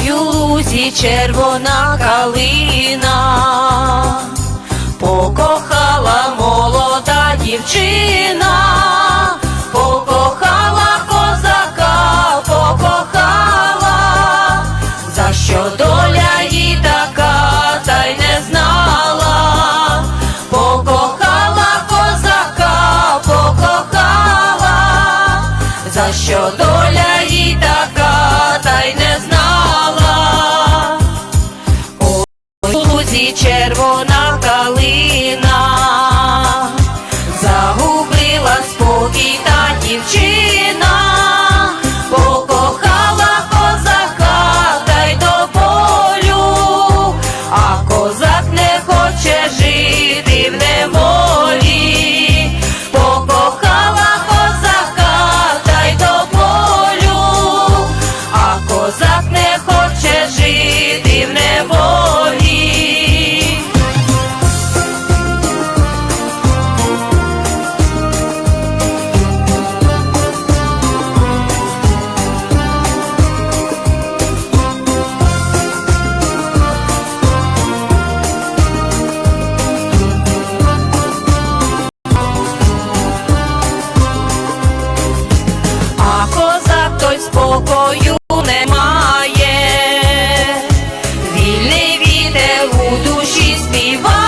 лузі червона калина, покохала молода дівчина, покохала козака, покохала, за що доля їй така, та й не знала, покохала козака, покохала, за що доля їй така, Ой, червона калина, загубила спокій та дівчина, той спокою немає, вільний вітер у душі співає,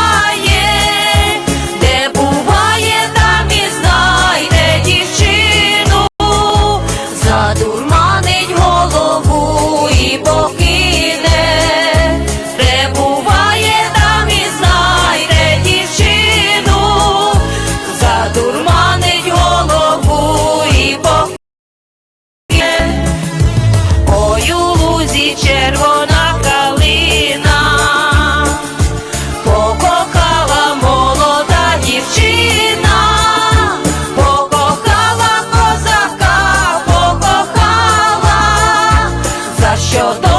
за що